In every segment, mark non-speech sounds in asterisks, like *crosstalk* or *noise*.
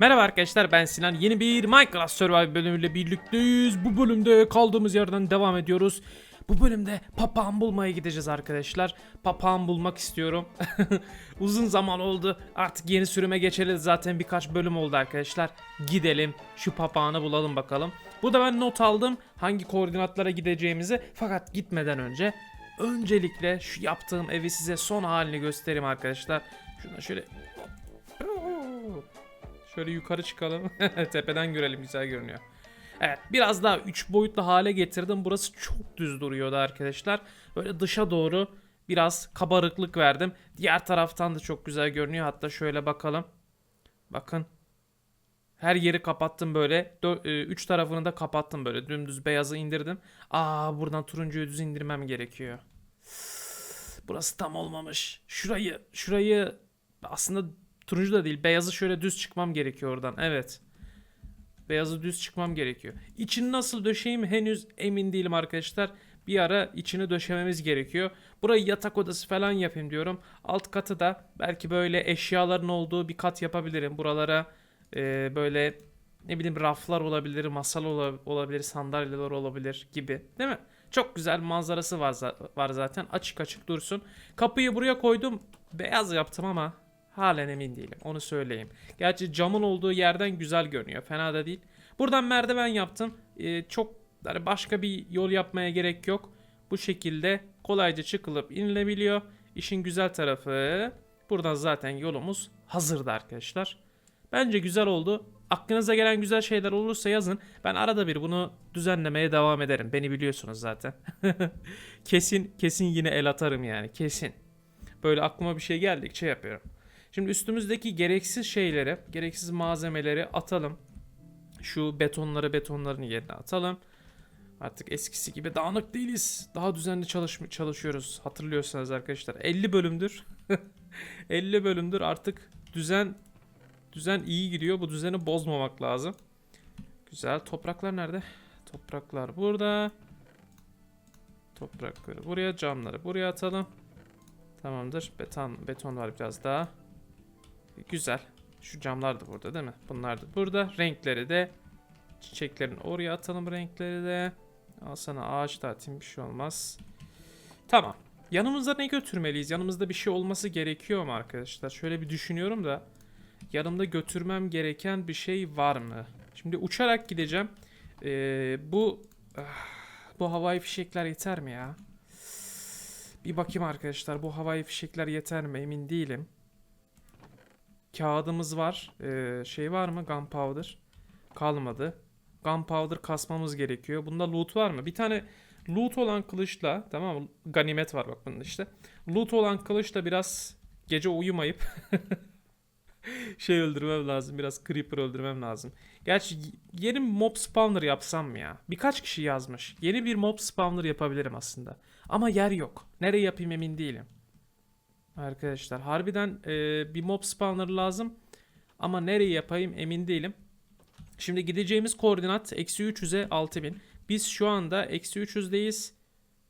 Merhaba arkadaşlar ben Sinan. Yeni bir Minecraft Survival bölümüyle birlikteyiz. Bu bölümde kaldığımız yerden devam ediyoruz. Bu bölümde papağan bulmaya gideceğiz arkadaşlar. Papağan bulmak istiyorum. *laughs* Uzun zaman oldu. Artık yeni sürüme geçeli zaten birkaç bölüm oldu arkadaşlar. Gidelim şu papağanı bulalım bakalım. Burada ben not aldım hangi koordinatlara gideceğimizi. Fakat gitmeden önce öncelikle şu yaptığım evi size son halini göstereyim arkadaşlar. Şuna şöyle Şöyle yukarı çıkalım. *laughs* Tepeden görelim güzel görünüyor. Evet biraz daha 3 boyutlu hale getirdim. Burası çok düz duruyordu arkadaşlar. Böyle dışa doğru biraz kabarıklık verdim. Diğer taraftan da çok güzel görünüyor. Hatta şöyle bakalım. Bakın. Her yeri kapattım böyle. 3 tarafını da kapattım böyle. Dümdüz beyazı indirdim. Aa buradan turuncuyu düz indirmem gerekiyor. Burası tam olmamış. Şurayı, şurayı aslında turuncu da değil. Beyazı şöyle düz çıkmam gerekiyor oradan. Evet. Beyazı düz çıkmam gerekiyor. İçini nasıl döşeyim henüz emin değilim arkadaşlar. Bir ara içini döşememiz gerekiyor. Burayı yatak odası falan yapayım diyorum. Alt katı da belki böyle eşyaların olduğu bir kat yapabilirim. Buralara e, böyle ne bileyim raflar olabilir, masal ola- olabilir, sandalyeler olabilir gibi. Değil mi? Çok güzel manzarası var, var zaten. Açık açık dursun. Kapıyı buraya koydum. Beyaz yaptım ama halen emin değilim. Onu söyleyeyim. Gerçi camın olduğu yerden güzel görünüyor. Fena da değil. Buradan merdiven yaptım. Ee, çok yani başka bir yol yapmaya gerek yok. Bu şekilde kolayca çıkılıp inilebiliyor. İşin güzel tarafı buradan zaten yolumuz hazırdı arkadaşlar. Bence güzel oldu. Aklınıza gelen güzel şeyler olursa yazın. Ben arada bir bunu düzenlemeye devam ederim. Beni biliyorsunuz zaten. *laughs* kesin kesin yine el atarım yani kesin. Böyle aklıma bir şey geldikçe yapıyorum. Şimdi üstümüzdeki gereksiz şeyleri, gereksiz malzemeleri atalım. Şu betonları betonların yerine atalım. Artık eskisi gibi dağınık değiliz. Daha düzenli çalış çalışıyoruz. Hatırlıyorsanız arkadaşlar 50 bölümdür. *laughs* 50 bölümdür artık düzen düzen iyi gidiyor. Bu düzeni bozmamak lazım. Güzel. Topraklar nerede? Topraklar burada. Toprakları buraya, camları buraya atalım. Tamamdır. Beton beton var biraz daha. Güzel. Şu camlar da burada değil mi? Bunlar da burada. Renkleri de çiçeklerin oraya atalım renkleri de. Al sana ağaç da atayım bir şey olmaz. Tamam. Yanımızda ne götürmeliyiz? Yanımızda bir şey olması gerekiyor mu arkadaşlar? Şöyle bir düşünüyorum da. Yanımda götürmem gereken bir şey var mı? Şimdi uçarak gideceğim. Ee, bu ah, bu havai fişekler yeter mi ya? Bir bakayım arkadaşlar. Bu havai fişekler yeter mi? Emin değilim. Kağıdımız var. Ee, şey var mı? Gunpowder. Kalmadı. Gunpowder kasmamız gerekiyor. Bunda loot var mı? Bir tane loot olan kılıçla tamam mı? Ganimet var bak bunda işte. Loot olan kılıçla biraz gece uyumayıp *laughs* şey öldürmem lazım. Biraz creeper öldürmem lazım. Gerçi yeni mob spawner yapsam mı ya? Birkaç kişi yazmış. Yeni bir mob spawner yapabilirim aslında. Ama yer yok. Nereye yapayım emin değilim. Arkadaşlar harbiden e, bir mob spawner lazım. Ama nereye yapayım emin değilim. Şimdi gideceğimiz koordinat eksi 300'e 6000. Biz şu anda eksi 300'deyiz.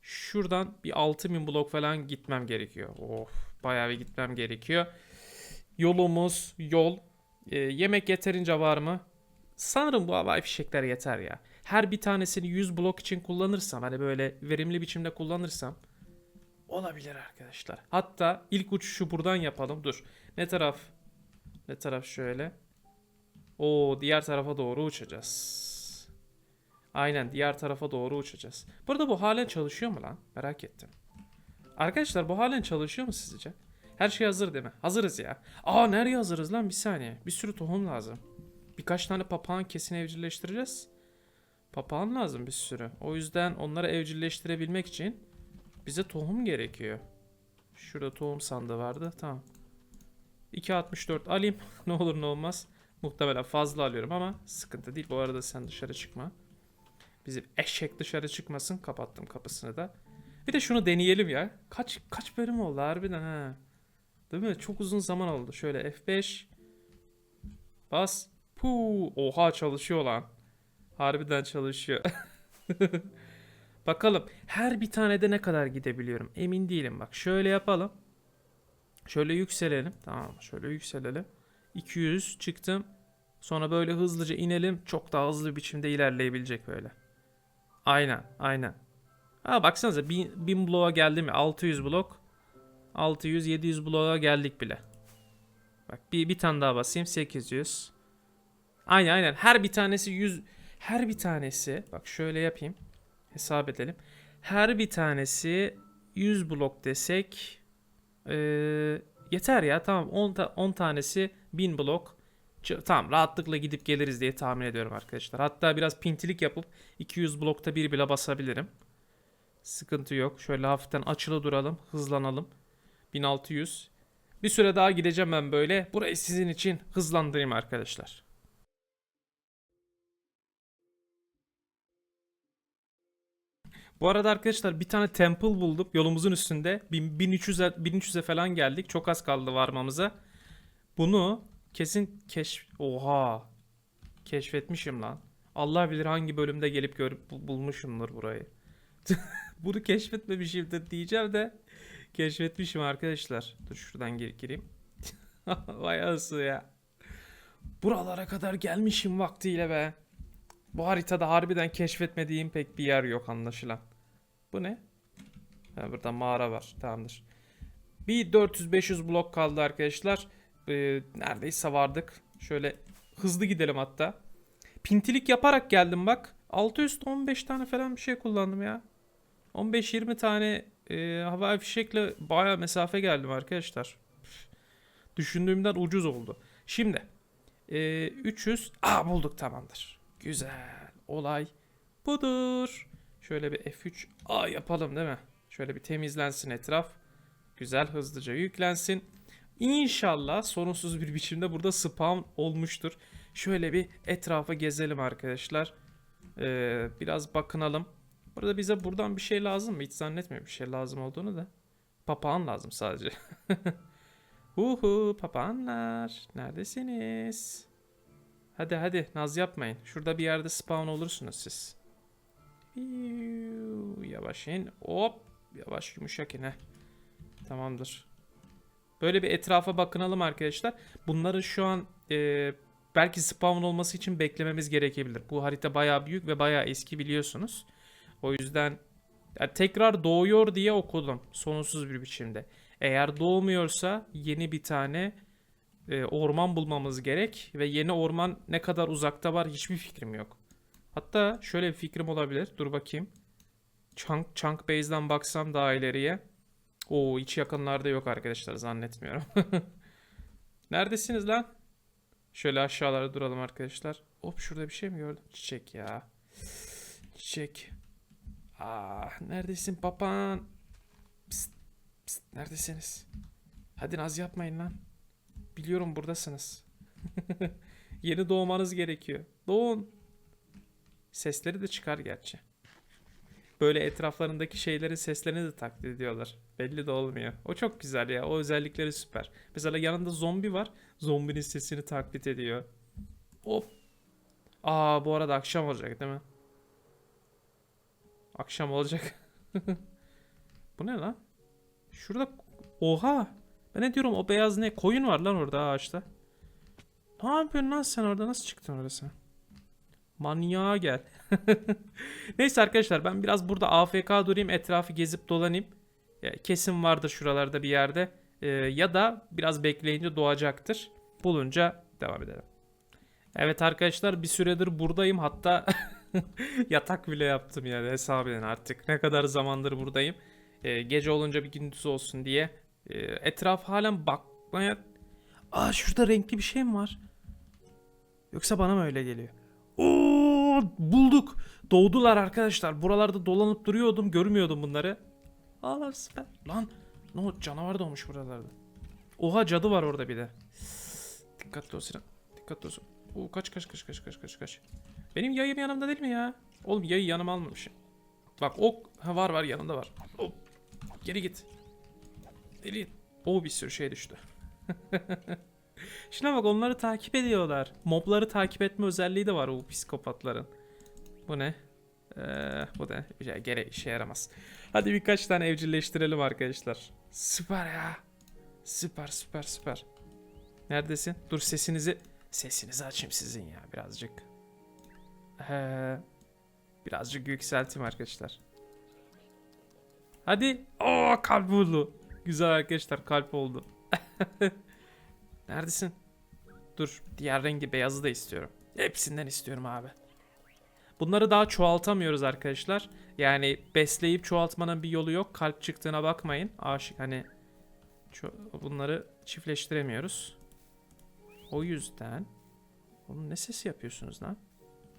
Şuradan bir 6000 blok falan gitmem gerekiyor. Of bayağı bir gitmem gerekiyor. Yolumuz yol. E, yemek yeterince var mı? Sanırım bu havai fişekler yeter ya. Her bir tanesini 100 blok için kullanırsam hani böyle verimli biçimde kullanırsam olabilir arkadaşlar. Hatta ilk uçuşu buradan yapalım. Dur. Ne taraf? Ne taraf şöyle? Oo diğer tarafa doğru uçacağız. Aynen diğer tarafa doğru uçacağız. Burada bu halen çalışıyor mu lan? Merak ettim. Arkadaşlar bu halen çalışıyor mu sizce? Her şey hazır değil mi? Hazırız ya. Aa nereye hazırız lan? Bir saniye. Bir sürü tohum lazım. Birkaç tane papağan kesin evcilleştireceğiz. Papağan lazım bir sürü. O yüzden onları evcilleştirebilmek için bize tohum gerekiyor. Şurada tohum sandığı vardı. Tamam. 2.64 alayım. *laughs* ne olur ne olmaz. Muhtemelen fazla alıyorum ama sıkıntı değil. Bu arada sen dışarı çıkma. Bizim eşek dışarı çıkmasın. Kapattım kapısını da. Bir de şunu deneyelim ya. Kaç kaç bölüm oldu harbiden ha. Değil mi? Çok uzun zaman oldu. Şöyle F5. Bas. Puu. Oha çalışıyor lan. Harbiden çalışıyor. *laughs* Bakalım her bir tanede ne kadar gidebiliyorum. Emin değilim bak. Şöyle yapalım. Şöyle yükselelim. Tamam şöyle yükselelim. 200 çıktım. Sonra böyle hızlıca inelim. Çok daha hızlı bir biçimde ilerleyebilecek böyle. Aynen, aynen. Ha baksanıza 1000, 1000 bloğa geldi mi? 600 blok. 600, 700 bloğa geldik bile. Bak bir, bir tane daha basayım 800. Aynen aynen. Her bir tanesi 100. Her bir tanesi. Bak şöyle yapayım. Hesap edelim. Her bir tanesi 100 blok desek. Ee, yeter ya tamam 10, ta- 10 tanesi 1000 blok. Tamam rahatlıkla gidip geliriz diye tahmin ediyorum arkadaşlar. Hatta biraz pintilik yapıp 200 blokta bir bile basabilirim. Sıkıntı yok. Şöyle hafiften açılı duralım. Hızlanalım. 1600. Bir süre daha gideceğim ben böyle. Burayı sizin için hızlandırayım arkadaşlar. Bu arada arkadaşlar bir tane temple bulduk yolumuzun üstünde. 1300'e 1300'e falan geldik. Çok az kaldı varmamıza. Bunu kesin keşf... Oha. Keşfetmişim lan. Allah bilir hangi bölümde gelip görüp bu- bulmuşumdur burayı. *laughs* Bunu keşfetmemişim de diyeceğim de keşfetmişim arkadaşlar. Dur şuradan gir gireyim. *laughs* Vay anasını ya. Buralara kadar gelmişim vaktiyle be. Bu haritada harbiden keşfetmediğim pek bir yer yok anlaşılan. Bu ne? Ha, burada mağara var. Tamamdır. Bir 400-500 blok kaldı arkadaşlar. Ee, neredeyse vardık. Şöyle hızlı gidelim hatta. Pintilik yaparak geldim bak. 615 tane falan bir şey kullandım ya. 15-20 tane e, havai fişekle baya mesafe geldim arkadaşlar. Düşündüğümden ucuz oldu. Şimdi e, 300 Aa bulduk tamamdır. Güzel. Olay budur. Şöyle bir F3 A yapalım değil mi? Şöyle bir temizlensin etraf. Güzel hızlıca yüklensin. İnşallah sorunsuz bir biçimde burada spawn olmuştur. Şöyle bir etrafa gezelim arkadaşlar. Ee, biraz bakınalım. Burada bize buradan bir şey lazım mı? Hiç zannetmiyorum bir şey lazım olduğunu da. Papağan lazım sadece. *laughs* Uhu papağanlar. Neredesiniz? Hadi hadi naz yapmayın. Şurada bir yerde spawn olursunuz siz. Yavaş in. Hop. Yavaş yumuşak in. Tamamdır. Böyle bir etrafa bakınalım arkadaşlar. Bunları şu an e, belki spawn olması için beklememiz gerekebilir. Bu harita bayağı büyük ve bayağı eski biliyorsunuz. O yüzden ya tekrar doğuyor diye okudum sonsuz bir biçimde. Eğer doğmuyorsa yeni bir tane e, orman bulmamız gerek ve yeni orman ne kadar uzakta var hiçbir fikrim yok. Hatta şöyle bir fikrim olabilir. Dur bakayım. Chunk, Chunk Base'den baksam daha ileriye. Oo hiç yakınlarda yok arkadaşlar zannetmiyorum. *laughs* Neredesiniz lan? Şöyle aşağılara duralım arkadaşlar. Hop şurada bir şey mi gördüm? Çiçek ya. Çiçek. Ah neredesin papan? Psst, psst, neredesiniz? Hadi naz yapmayın lan. Biliyorum buradasınız. *laughs* Yeni doğmanız gerekiyor. Doğun. Sesleri de çıkar gerçi. Böyle etraflarındaki şeylerin seslerini de taklit ediyorlar. Belli de olmuyor. O çok güzel ya. O özellikleri süper. Mesela yanında zombi var. Zombinin sesini taklit ediyor. Hop. Aa bu arada akşam olacak değil mi? Akşam olacak. *laughs* bu ne lan? Şurada oha. Ben ne diyorum o beyaz ne? Koyun var lan orada ağaçta. Ne yapıyorsun lan sen orada? Nasıl çıktın orada sen? Manyağa gel. *laughs* Neyse arkadaşlar ben biraz burada AFK durayım etrafı gezip dolanayım. Kesin vardır şuralarda bir yerde. Ee, ya da biraz bekleyince doğacaktır. Bulunca devam edelim. Evet arkadaşlar bir süredir buradayım. Hatta *laughs* yatak bile yaptım yani hesap edin artık. Ne kadar zamandır buradayım. Ee, gece olunca bir gündüz olsun diye. Ee, etraf halen bakmaya... Aa şurada renkli bir şey mi var? Yoksa bana mı öyle geliyor? Oo, bulduk. Doğdular arkadaşlar. Buralarda dolanıp duruyordum. Görmüyordum bunları. Aa süper. Lan ne oldu? Canavar doğmuş buralarda. Oha cadı var orada bir de. Dikkatli ol Sinan. Dikkatli olsun. Oo, kaç kaç kaç kaç kaç kaç kaç. Benim yayım yanımda değil mi ya? Oğlum yayı yanıma almamışım. Bak ok ha, var var yanında var. Hop. Geri git. Deli. O bir sürü şey düştü. *laughs* *laughs* Şuna bak onları takip ediyorlar. Mobları takip etme özelliği de var o psikopatların. Bu ne? Ee, bu ne? Ya, gere işe yaramaz. Hadi birkaç tane evcilleştirelim arkadaşlar. Süper ya. Süper süper süper. Neredesin? Dur sesinizi Sesinizi açayım sizin ya birazcık. Ee, birazcık yükselteyim arkadaşlar. Hadi. Oo kalp oldu. Güzel arkadaşlar kalp oldu. *laughs* Neredesin? Dur diğer rengi beyazı da istiyorum. Hepsinden istiyorum abi. Bunları daha çoğaltamıyoruz arkadaşlar. Yani besleyip çoğaltmanın bir yolu yok. Kalp çıktığına bakmayın. Aşık hani bunları çiftleştiremiyoruz. O yüzden Oğlum ne sesi yapıyorsunuz lan?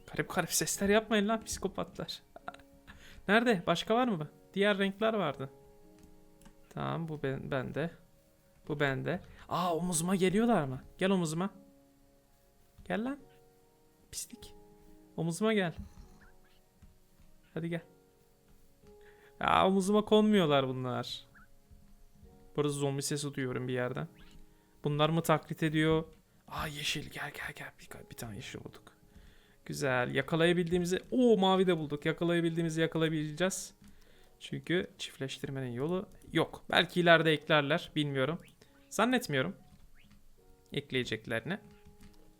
Garip garip sesler yapmayın lan psikopatlar. *laughs* Nerede? Başka var mı? Diğer renkler vardı. Tamam bu ben bende. Bu bende. Aa omuzuma geliyorlar mı? Gel omuzuma. Gel lan. Pislik. Omuzuma gel. Hadi gel. Ya omuzuma konmuyorlar bunlar. Burada zombi sesi duyuyorum bir yerden. Bunlar mı taklit ediyor? Aa yeşil gel gel gel. Bir, bir tane yeşil bulduk. Güzel. Yakalayabildiğimizi... Oo mavi de bulduk. Yakalayabildiğimizi yakalayabileceğiz. Çünkü çiftleştirmenin yolu yok. Belki ileride eklerler. Bilmiyorum. Zannetmiyorum. Ekleyeceklerini.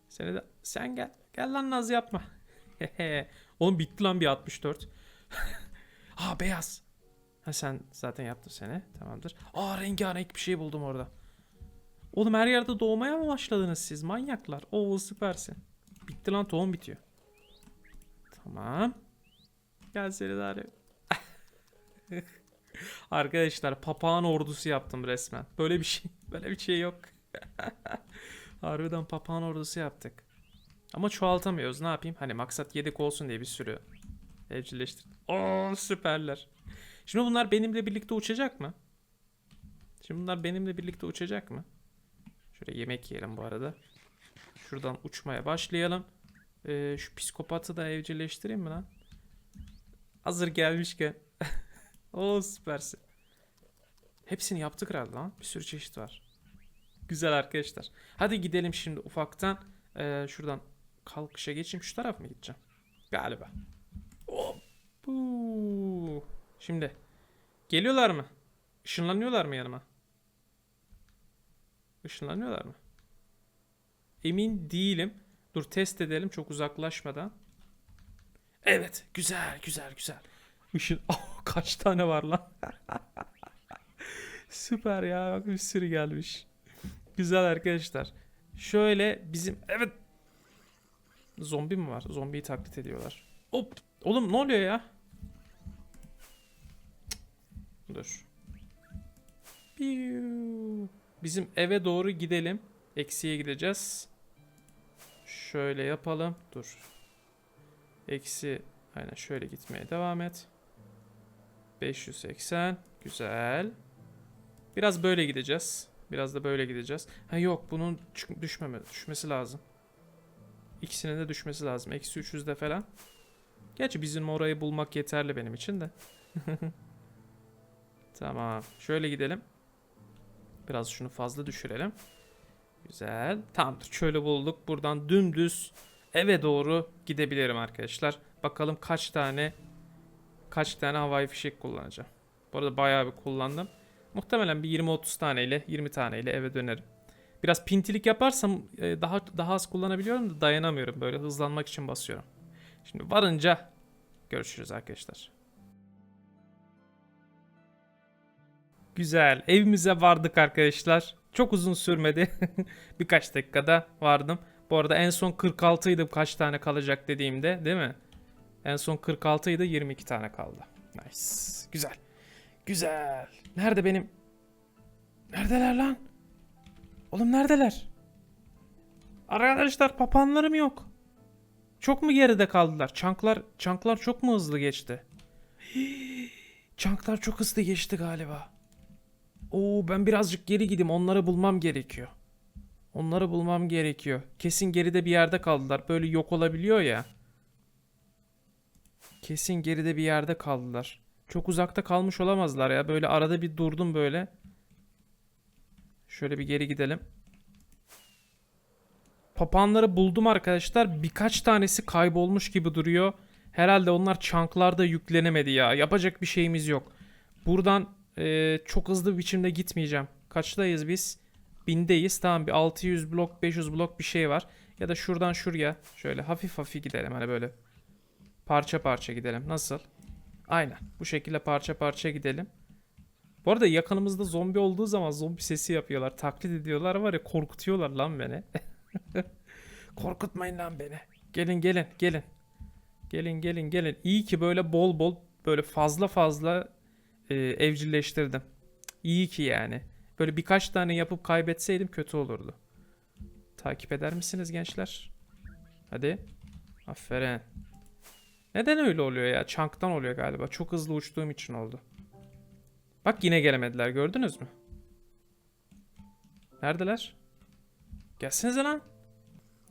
Seni de... Sen gel. Gel lan naz yapma. *laughs* Oğlum bitti lan bir 64. *laughs* Aa beyaz. Ha sen zaten yaptın seni. Tamamdır. Aa rengarenk bir şey buldum orada. Oğlum her yerde doğmaya mı başladınız siz manyaklar? Oo süpersin. Bitti lan tohum bitiyor. Tamam. Gel seni arıyorum. *laughs* *laughs* Arkadaşlar papağan ordusu yaptım resmen. Böyle bir şey *laughs* böyle bir şey yok. *laughs* Harbiden papağan ordusu yaptık. Ama çoğaltamıyoruz. Ne yapayım? Hani maksat yedek olsun diye bir sürü evcilleştirdim. Oo süperler. Şimdi bunlar benimle birlikte uçacak mı? Şimdi bunlar benimle birlikte uçacak mı? Şöyle yemek yiyelim bu arada. Şuradan uçmaya başlayalım. Ee, şu psikopatı da evcilleştireyim mi lan? Hazır gelmişken. Oo süpersin. Hepsini yaptık herhalde lan. Bir sürü çeşit var. Güzel arkadaşlar. Hadi gidelim şimdi ufaktan. Ee, şuradan kalkışa geçeyim. Şu taraf mı gideceğim? Galiba. Hop. Huu. Şimdi. Geliyorlar mı? Işınlanıyorlar mı yanıma? Işınlanıyorlar mı? Emin değilim. Dur test edelim çok uzaklaşmadan. Evet. Güzel güzel güzel. Işın... *laughs* Kaç tane var lan? *laughs* Süper ya. Bak bir sürü gelmiş. Güzel arkadaşlar. Şöyle bizim... Evet. Zombi mi var? Zombiyi taklit ediyorlar. Hop. Oğlum ne oluyor ya? Dur. Bizim eve doğru gidelim. Eksiye gideceğiz. Şöyle yapalım. Dur. Eksi. Aynen şöyle gitmeye devam et. 580. Güzel. Biraz böyle gideceğiz. Biraz da böyle gideceğiz. Ha yok bunun düşmeme, düşmesi lazım. İkisinin de düşmesi lazım. Eksi 300'de falan. Gerçi bizim orayı bulmak yeterli benim için de. *laughs* tamam. Şöyle gidelim. Biraz şunu fazla düşürelim. Güzel. Tamamdır. Şöyle bulduk. Buradan dümdüz eve doğru gidebilirim arkadaşlar. Bakalım kaç tane kaç tane havai fişek kullanacağım. Bu arada bayağı bir kullandım. Muhtemelen bir 20-30 taneyle 20 taneyle eve dönerim. Biraz pintilik yaparsam e, daha daha az kullanabiliyorum da dayanamıyorum. Böyle hızlanmak için basıyorum. Şimdi varınca görüşürüz arkadaşlar. Güzel. Evimize vardık arkadaşlar. Çok uzun sürmedi. *laughs* Birkaç dakikada vardım. Bu arada en son 46 idi kaç tane kalacak dediğimde değil mi? En son 46 idi 22 tane kaldı. Nice. Güzel. Güzel. Nerede benim? Neredeler lan? Oğlum neredeler? Arkadaşlar papağanlarım yok. Çok mu geride kaldılar? Çanklar, çanklar çok mu hızlı geçti? Çanklar çok hızlı geçti galiba. Oo ben birazcık geri gideyim. Onları bulmam gerekiyor. Onları bulmam gerekiyor. Kesin geride bir yerde kaldılar. Böyle yok olabiliyor ya. Kesin geride bir yerde kaldılar. Çok uzakta kalmış olamazlar ya. Böyle arada bir durdum böyle. Şöyle bir geri gidelim. Papağanları buldum arkadaşlar. Birkaç tanesi kaybolmuş gibi duruyor. Herhalde onlar çanklarda yüklenemedi ya. Yapacak bir şeyimiz yok. Buradan e, çok hızlı bir biçimde gitmeyeceğim. Kaçtayız biz? Bindeyiz. Tamam bir 600 blok 500 blok bir şey var. Ya da şuradan şuraya şöyle hafif hafif gidelim hani böyle parça parça gidelim. Nasıl? Aynen. Bu şekilde parça parça gidelim. Bu arada yakınımızda zombi olduğu zaman zombi sesi yapıyorlar. Taklit ediyorlar var ya korkutuyorlar lan beni. *laughs* Korkutmayın lan beni. Gelin gelin gelin. Gelin gelin gelin. İyi ki böyle bol bol böyle fazla fazla e, evcilleştirdim. İyi ki yani. Böyle birkaç tane yapıp kaybetseydim kötü olurdu. Takip eder misiniz gençler? Hadi. Aferin. Neden öyle oluyor ya? Chunk'tan oluyor galiba. Çok hızlı uçtuğum için oldu. Bak yine gelemediler gördünüz mü? Neredeler? Gelsenize lan.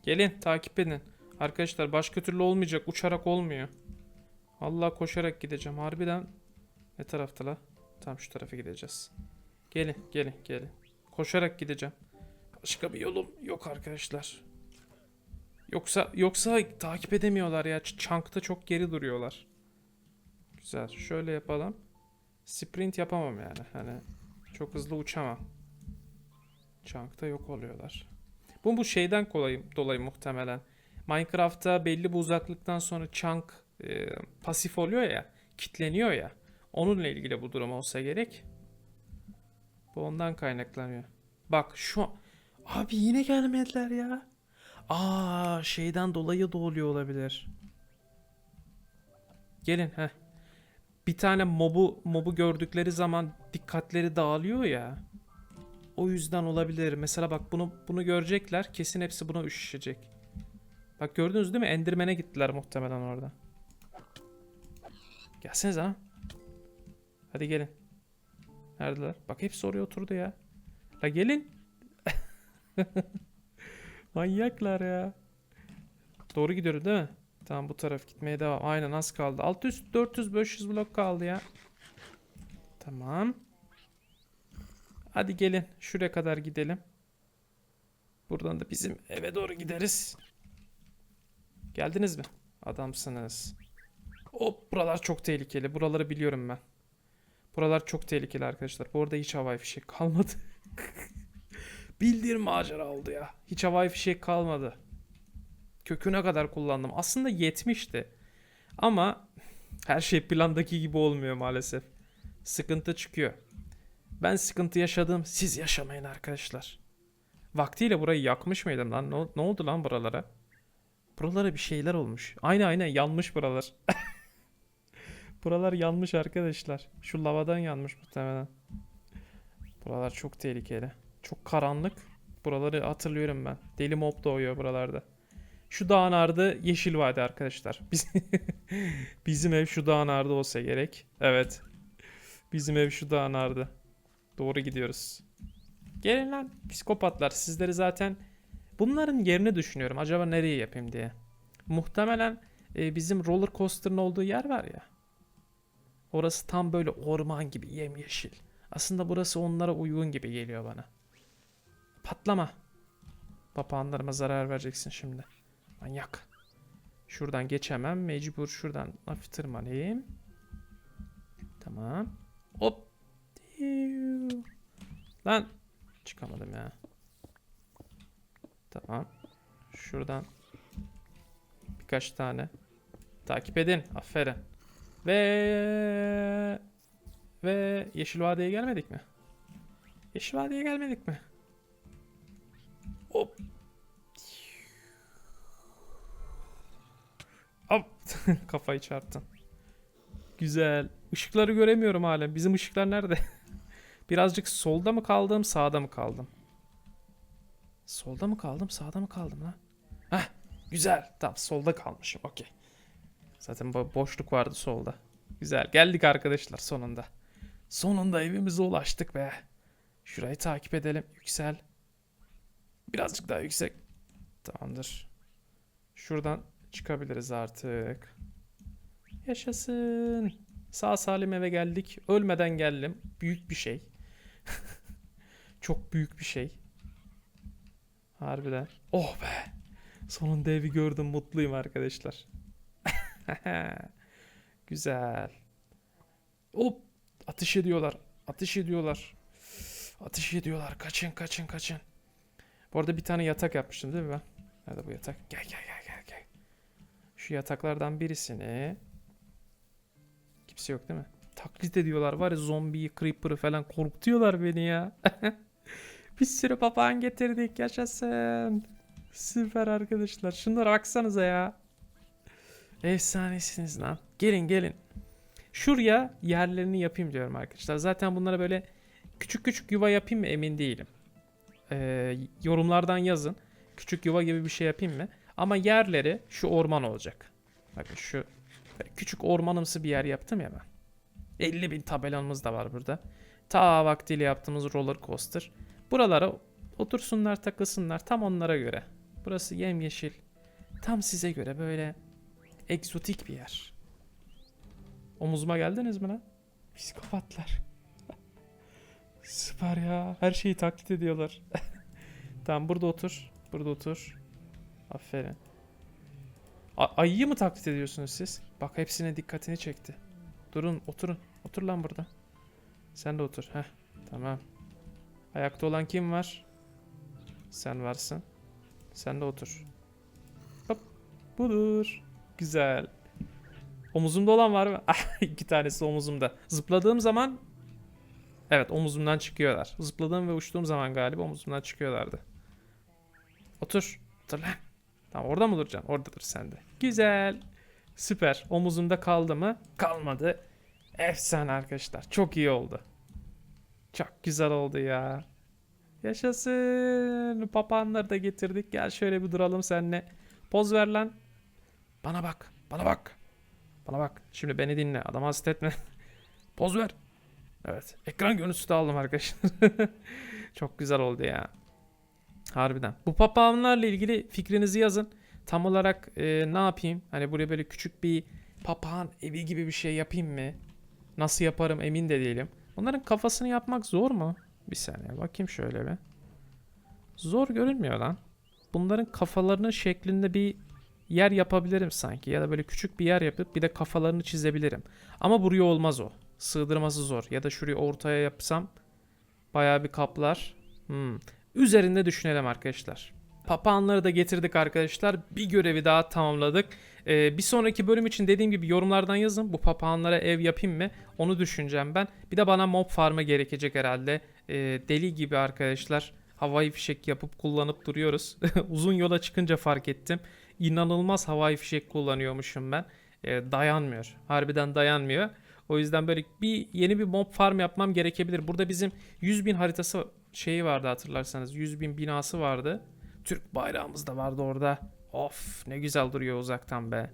Gelin takip edin. Arkadaşlar başka türlü olmayacak. Uçarak olmuyor. Allah koşarak gideceğim. Harbiden ne tarafta la? Tam şu tarafa gideceğiz. Gelin gelin gelin. Koşarak gideceğim. Başka bir yolum yok arkadaşlar. Yoksa yoksa takip edemiyorlar ya. Chunk'ta çok geri duruyorlar. Güzel. Şöyle yapalım. Sprint yapamam yani. Hani çok hızlı uçamam. Chunk'ta yok oluyorlar. Bu bu şeyden kolay dolayı muhtemelen. Minecraft'ta belli bir uzaklıktan sonra chunk e, pasif oluyor ya, kitleniyor ya. Onunla ilgili bu durum olsa gerek. Bu ondan kaynaklanıyor. Bak şu abi yine gelmediler ya. Aa şeyden dolayı da oluyor olabilir. Gelin he. Bir tane mobu mobu gördükleri zaman dikkatleri dağılıyor ya. O yüzden olabilir. Mesela bak bunu bunu görecekler. Kesin hepsi buna üşüşecek. Bak gördünüz değil mi? Endirmen'e gittiler muhtemelen orada. Gelsenize ha. Hadi gelin. Neredeler? Bak hepsi oraya oturdu ya. La gelin. *laughs* Manyaklar ya. Doğru gidiyoruz değil mi? Tamam bu taraf gitmeye devam. Aynen az kaldı. Alt üst 400 500 blok kaldı ya. Tamam. Hadi gelin şuraya kadar gidelim. Buradan da bizim eve doğru gideriz. Geldiniz mi? Adamsınız. Hop buralar çok tehlikeli. Buraları biliyorum ben. Buralar çok tehlikeli arkadaşlar. Bu arada hiç havai fişek kalmadı. *laughs* Bildiğin macera oldu ya. Hiç havai fişek kalmadı. Köküne kadar kullandım. Aslında yetmişti. Ama her şey plandaki gibi olmuyor maalesef. Sıkıntı çıkıyor. Ben sıkıntı yaşadım. Siz yaşamayın arkadaşlar. Vaktiyle burayı yakmış mıydım lan? Ne, ne oldu lan buralara? Buralara bir şeyler olmuş. Aynen aynen yanmış buralar. *laughs* buralar yanmış arkadaşlar. Şu lavadan yanmış muhtemelen. Buralar çok tehlikeli. Çok karanlık. Buraları hatırlıyorum ben. Deli mob doğuyor buralarda. Şu dağın ardı Yeşil Vadi arkadaşlar. *laughs* Biz Bizim ev şu dağın ardı olsa gerek. Evet. Bizim ev şu dağın ardı. Doğru gidiyoruz. Gelin lan psikopatlar. Sizleri zaten bunların yerini düşünüyorum. Acaba nereye yapayım diye. Muhtemelen e, bizim roller coaster'ın olduğu yer var ya. Orası tam böyle orman gibi yemyeşil. Aslında burası onlara uygun gibi geliyor bana. Patlama. Papağanlarıma zarar vereceksin şimdi. Manyak. Şuradan geçemem. Mecbur şuradan hafif tırmanayım. Tamam. Hop. Lan. Çıkamadım ya. Tamam. Şuradan birkaç tane takip edin. Aferin. Ve ve Yeşil Vadi'ye gelmedik mi? Yeşil Vadi'ye gelmedik mi? *laughs* Kafayı çarptın. Güzel. Işıkları göremiyorum hala. Bizim ışıklar nerede? *laughs* Birazcık solda mı kaldım, sağda mı kaldım? Solda mı kaldım, sağda mı kaldım lan? Heh, güzel. Tamam, solda kalmışım. Okey. Zaten bo- boşluk vardı solda. Güzel. Geldik arkadaşlar sonunda. Sonunda evimize ulaştık be. Şurayı takip edelim. Yüksel. Birazcık daha yüksek. Tamamdır. Şuradan çıkabiliriz artık. Yaşasın. Sağ salim eve geldik. Ölmeden geldim. Büyük bir şey. *laughs* Çok büyük bir şey. Harbiden. Oh be. Sonunda evi gördüm. Mutluyum arkadaşlar. *laughs* Güzel. Hop. Atış ediyorlar. Atış ediyorlar. Atış ediyorlar. Kaçın kaçın kaçın. Bu arada bir tane yatak yapmıştım değil mi ben? Nerede bu yatak? Gel gel gel. Şu yataklardan birisini kimse yok değil mi? Taklit ediyorlar var ya zombiyi, creeper'ı falan korkutuyorlar beni ya. *laughs* Bir sürü papağan getirdik yaşasın. Süper arkadaşlar. Şunlara baksanıza ya. Efsanesiniz lan. Gelin gelin. Şuraya yerlerini yapayım diyorum arkadaşlar. Zaten bunlara böyle küçük küçük yuva yapayım mı emin değilim. Ee, yorumlardan yazın. Küçük yuva gibi bir şey yapayım mı? Ama yerleri şu orman olacak. Bakın şu küçük ormanımsı bir yer yaptım ya ben. 50 bin tabelamız da var burada. Ta vaktiyle yaptığımız roller coaster. Buralara otursunlar takılsınlar tam onlara göre. Burası yemyeşil. Tam size göre böyle egzotik bir yer. Omuzuma geldiniz mi lan? Psikopatlar. *laughs* Süper ya. Her şeyi taklit ediyorlar. *laughs* tamam burada otur. Burada otur. Aferin. A- ayıyı mı taklit ediyorsunuz siz? Bak hepsine dikkatini çekti. Durun oturun. Otur lan burada. Sen de otur. Heh. Tamam. Ayakta olan kim var? Sen varsın. Sen de otur. Hop. Budur. Güzel. Omuzumda olan var mı? *laughs* Ah, İki tanesi omuzumda. Zıpladığım zaman Evet omuzumdan çıkıyorlar. Zıpladığım ve uçtuğum zaman galiba omuzumdan çıkıyorlardı. Otur. Otur lan. Tamam orada mı duracaksın? Orada dur sen de. Güzel. Süper. Omuzumda kaldı mı? Kalmadı. Efsane arkadaşlar. Çok iyi oldu. Çok güzel oldu ya. Yaşasın. Papağanları da getirdik. Gel şöyle bir duralım seninle. Poz ver lan. Bana bak. Bana bak. Bana bak. Şimdi beni dinle. Adamı hasta etme. *laughs* Poz ver. Evet. Ekran görüntüsü de aldım arkadaşlar. *laughs* Çok güzel oldu ya. Harbiden. Bu papağanlarla ilgili fikrinizi yazın. Tam olarak e, ne yapayım? Hani buraya böyle küçük bir papağan evi gibi bir şey yapayım mı? Nasıl yaparım emin de değilim. Onların kafasını yapmak zor mu? Bir saniye bakayım şöyle bir. Zor görünmüyor lan. Bunların kafalarının şeklinde bir yer yapabilirim sanki. Ya da böyle küçük bir yer yapıp bir de kafalarını çizebilirim. Ama buraya olmaz o. Sığdırması zor. Ya da şurayı ortaya yapsam bayağı bir kaplar. Hmm. Üzerinde düşünelim arkadaşlar. Papağanları da getirdik arkadaşlar. Bir görevi daha tamamladık. Ee, bir sonraki bölüm için dediğim gibi yorumlardan yazın. Bu papağanlara ev yapayım mı? Onu düşüneceğim ben. Bir de bana mob farmı gerekecek herhalde. Ee, deli gibi arkadaşlar. Havai fişek yapıp kullanıp duruyoruz. *laughs* Uzun yola çıkınca fark ettim. İnanılmaz havai fişek kullanıyormuşum ben. Ee, dayanmıyor. Harbiden dayanmıyor. O yüzden böyle bir yeni bir mob farm yapmam gerekebilir. Burada bizim 100 bin haritası şeyi vardı hatırlarsanız. 100 bin binası vardı. Türk bayrağımız da vardı orada. Of ne güzel duruyor uzaktan be.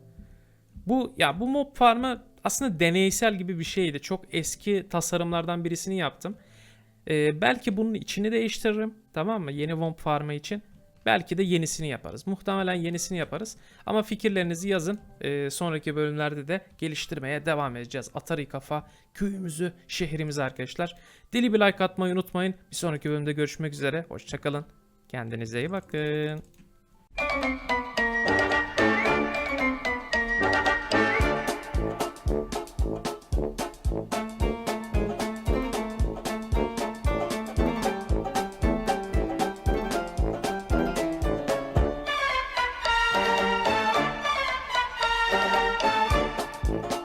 Bu ya bu mob farmı aslında deneysel gibi bir şeydi. Çok eski tasarımlardan birisini yaptım. Ee, belki bunun içini değiştiririm. Tamam mı? Yeni mob farmı için. Belki de yenisini yaparız. Muhtemelen yenisini yaparız. Ama fikirlerinizi yazın. Ee, sonraki bölümlerde de geliştirmeye devam edeceğiz. Atari Kafa köyümüzü, şehrimizi arkadaşlar. Deli bir like atmayı unutmayın. Bir sonraki bölümde görüşmek üzere. Hoşçakalın. Kendinize iyi bakın.